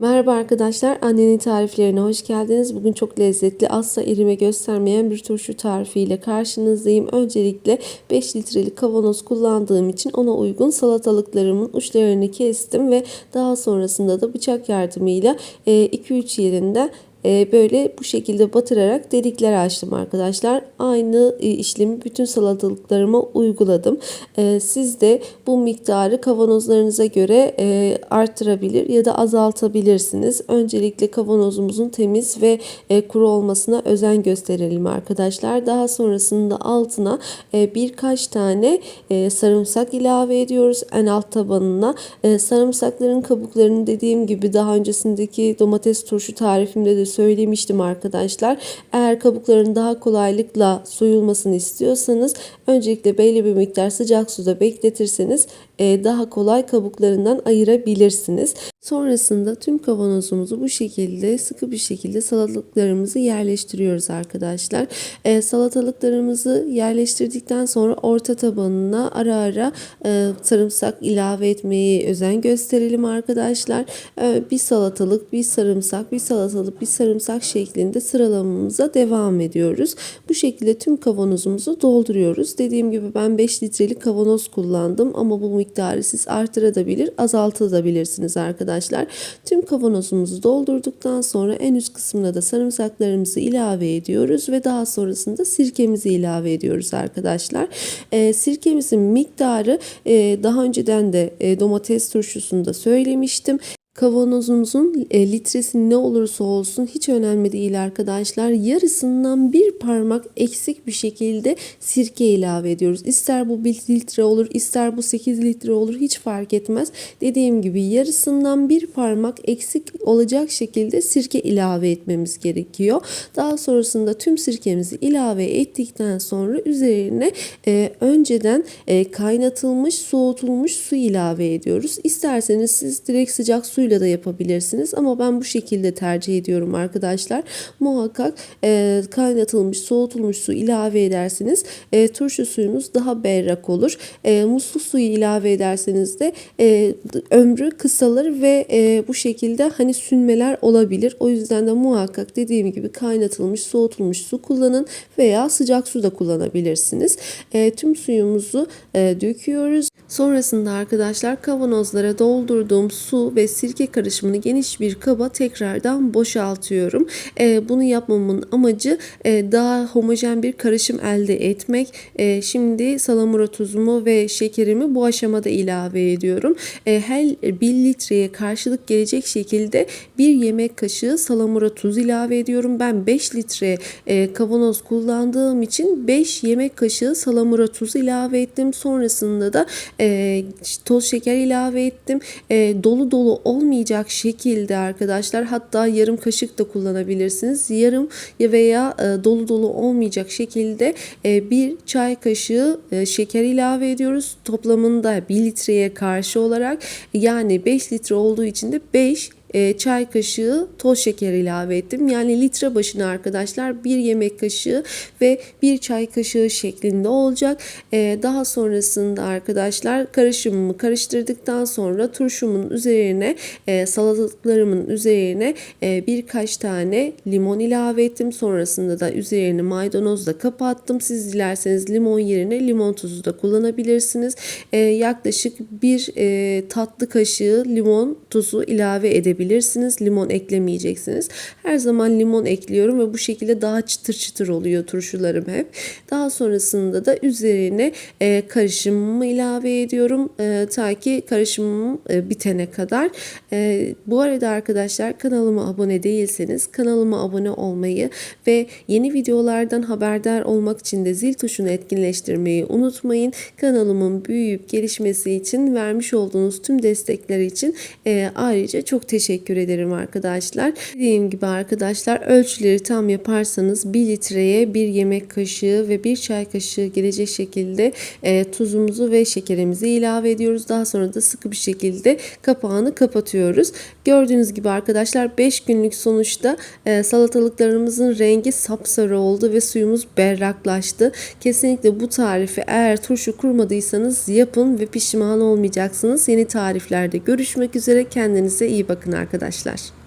Merhaba arkadaşlar, annenin tariflerine hoş geldiniz. Bugün çok lezzetli, asla erime göstermeyen bir turşu tarifiyle karşınızdayım. Öncelikle 5 litrelik kavanoz kullandığım için ona uygun salatalıklarımın uçlarını kestim ve daha sonrasında da bıçak yardımıyla 2-3 yerinden e, böyle bu şekilde batırarak delikler açtım arkadaşlar. Aynı e, işlemi bütün salatalıklarıma uyguladım. E, siz de bu miktarı kavanozlarınıza göre arttırabilir ya da azaltabilirsiniz. Öncelikle kavanozumuzun temiz ve kuru olmasına özen gösterelim arkadaşlar. Daha sonrasında altına birkaç tane sarımsak ilave ediyoruz en alt tabanına. Sarımsakların kabuklarını dediğim gibi daha öncesindeki domates turşu tarifimde de söylemiştim arkadaşlar. Eğer kabukların daha kolaylıkla soyulmasını istiyorsanız öncelikle belli bir miktar sıcak suda bekletirseniz daha kolay kabuklarından ayırabilirsiniz. Sonrasında tüm kavanozumuzu bu şekilde sıkı bir şekilde salatalıklarımızı yerleştiriyoruz arkadaşlar. E, salatalıklarımızı yerleştirdikten sonra orta tabanına ara ara e, sarımsak ilave etmeyi özen gösterelim arkadaşlar. E, bir salatalık, bir sarımsak, bir salatalık, bir sarımsak şeklinde sıralamamıza devam ediyoruz. Bu şekilde tüm kavanozumuzu dolduruyoruz. Dediğim gibi ben 5 litrelik kavanoz kullandım ama bu miktarı siz artırabilir, azaltabilirsiniz arkadaşlar. Tüm kavanozumuzu doldurduktan sonra en üst kısmına da sarımsaklarımızı ilave ediyoruz ve daha sonrasında sirkemizi ilave ediyoruz arkadaşlar. E, sirkemizin miktarı e, daha önceden de e, domates turşusunda söylemiştim. Kavanozumuzun e, litresi ne olursa olsun hiç önemli değil arkadaşlar. Yarısından bir parmak eksik bir şekilde sirke ilave ediyoruz. İster bu 1 litre olur ister bu 8 litre olur hiç fark etmez. Dediğim gibi yarısından bir parmak eksik olacak şekilde sirke ilave etmemiz gerekiyor. Daha sonrasında tüm sirkemizi ilave ettikten sonra üzerine e, önceden e, kaynatılmış soğutulmuş su ilave ediyoruz. İsterseniz siz direkt sıcak su suyla da yapabilirsiniz ama ben bu şekilde tercih ediyorum arkadaşlar. Muhakkak e, kaynatılmış, soğutulmuş su ilave ederseniz e, turşu suyunuz daha berrak olur. E, musluk suyu ilave ederseniz de e, ömrü kısalır ve e, bu şekilde hani sünmeler olabilir. O yüzden de muhakkak dediğim gibi kaynatılmış, soğutulmuş su kullanın veya sıcak su da kullanabilirsiniz. E, tüm suyumuzu e, döküyoruz. Sonrasında arkadaşlar kavanozlara doldurduğum su ve sirke karışımını geniş bir kaba tekrardan boşaltıyorum. E, bunu yapmamın amacı e, daha homojen bir karışım elde etmek. E, şimdi salamura tuzumu ve şekerimi bu aşamada ilave ediyorum. E, her 1 litreye karşılık gelecek şekilde bir yemek kaşığı salamura tuz ilave ediyorum. Ben 5 litre e, kavanoz kullandığım için 5 yemek kaşığı salamura tuzu ilave ettim. Sonrasında da e, toz şeker ilave ettim. E, dolu dolu olmayacak şekilde arkadaşlar hatta yarım kaşık da kullanabilirsiniz. Yarım ya veya e, dolu dolu olmayacak şekilde e, bir çay kaşığı e, şeker ilave ediyoruz. Toplamında 1 litreye karşı olarak yani 5 litre olduğu için de 5 e, çay kaşığı toz şeker ilave ettim. Yani litre başına arkadaşlar bir yemek kaşığı ve bir çay kaşığı şeklinde olacak. E, daha sonrasında arkadaşlar karışımımı karıştırdıktan sonra turşumun üzerine e, salatalıklarımın üzerine e, birkaç tane limon ilave ettim. Sonrasında da üzerine maydanozla kapattım. Siz dilerseniz limon yerine limon tuzu da kullanabilirsiniz. E, yaklaşık bir e, tatlı kaşığı limon tuzu ilave edebilirsiniz edebilirsiniz. Limon eklemeyeceksiniz. Her zaman limon ekliyorum ve bu şekilde daha çıtır çıtır oluyor turşularım hep. Daha sonrasında da üzerine e, karışımımı ilave ediyorum. E, ta ki karışımım e, bitene kadar. E, bu arada arkadaşlar kanalıma abone değilseniz kanalıma abone olmayı ve yeni videolardan haberdar olmak için de zil tuşunu etkinleştirmeyi unutmayın. Kanalımın büyüyüp gelişmesi için vermiş olduğunuz tüm destekler için e, ayrıca çok teşekkür teşekkür ederim arkadaşlar. Dediğim gibi arkadaşlar ölçüleri tam yaparsanız 1 litreye 1 yemek kaşığı ve 1 çay kaşığı gelecek şekilde e, tuzumuzu ve şekerimizi ilave ediyoruz. Daha sonra da sıkı bir şekilde kapağını kapatıyoruz. Gördüğünüz gibi arkadaşlar 5 günlük sonuçta e, salatalıklarımızın rengi sapsarı oldu ve suyumuz berraklaştı. Kesinlikle bu tarifi eğer turşu kurmadıysanız yapın ve pişman olmayacaksınız. Yeni tariflerde görüşmek üzere. Kendinize iyi bakın arkadaşlar.